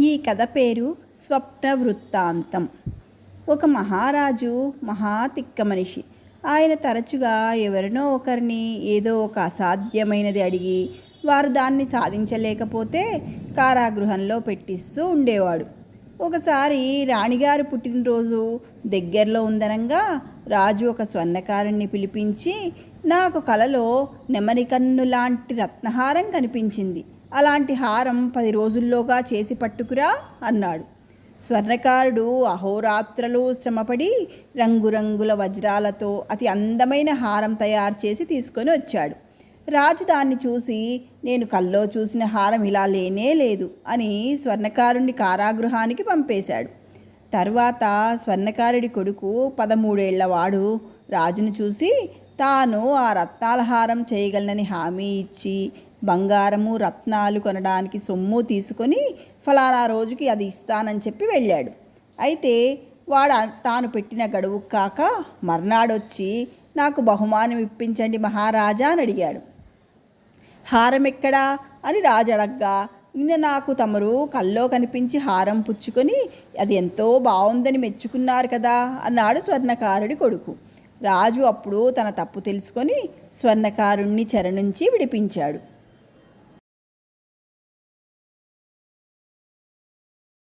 ఈ కథ పేరు స్వప్న వృత్తాంతం ఒక మహారాజు మహాతిక్క మనిషి. ఆయన తరచుగా ఎవరినో ఒకరిని ఏదో ఒక అసాధ్యమైనది అడిగి వారు దాన్ని సాధించలేకపోతే కారాగృహంలో పెట్టిస్తూ ఉండేవాడు. ఒకసారి రాణిగారు పుట్టినరోజు దగ్గరలో ఉందనంగా రాజు ఒక స్వర్ణకారుణ్ణి పిలిపించి నాకు కలలో నెమరికన్ను లాంటి రత్నహారం కనిపించింది. అలాంటి హారం పది రోజుల్లోగా చేసి పట్టుకురా అన్నాడు. స్వర్ణకారుడు అహోరాత్రలు శ్రమపడి రంగురంగుల వజ్రాలతో అతి అందమైన హారం తయారు చేసి తీసుకొని వచ్చాడు. రాజు దాన్ని చూసి నేను కల్లో చూసిన హారం ఇలా లేనే లేదు అని స్వర్ణకారుణ్ణి కారాగృహానికి పంపేశాడు. తర్వాత స్వర్ణకారుడి కొడుకు పదమూడేళ్ళవాడు రాజును చూసి తాను ఆ రత్నాల హారం చేయగలనని హామీ ఇచ్చి బంగారము రత్నాలు కొనడానికి సొమ్ము తీసుకొని ఫలానా రోజుకి అది ఇస్తానని చెప్పి వెళ్ళాడు. అయితే వాడు తాను పెట్టిన గడువు కాక మర్నాడొచ్చి నాకు బహుమానం ఇప్పించండి మహారాజా అని అడిగాడు. హారం ఎక్కడా అని రాజు అడగ్గా నిన్న నాకు తమరు కల్లో కనిపించి హారం పుచ్చుకొని అది ఎంతో బాగుందని మెచ్చుకున్నారు కదా అన్నాడు స్వర్ణకారుడి కొడుకు. రాజు అప్పుడు తన తప్పు తెలుసుకొని స్వర్ణకారుణ్ణి చెర నుంచి విడిపించాడు.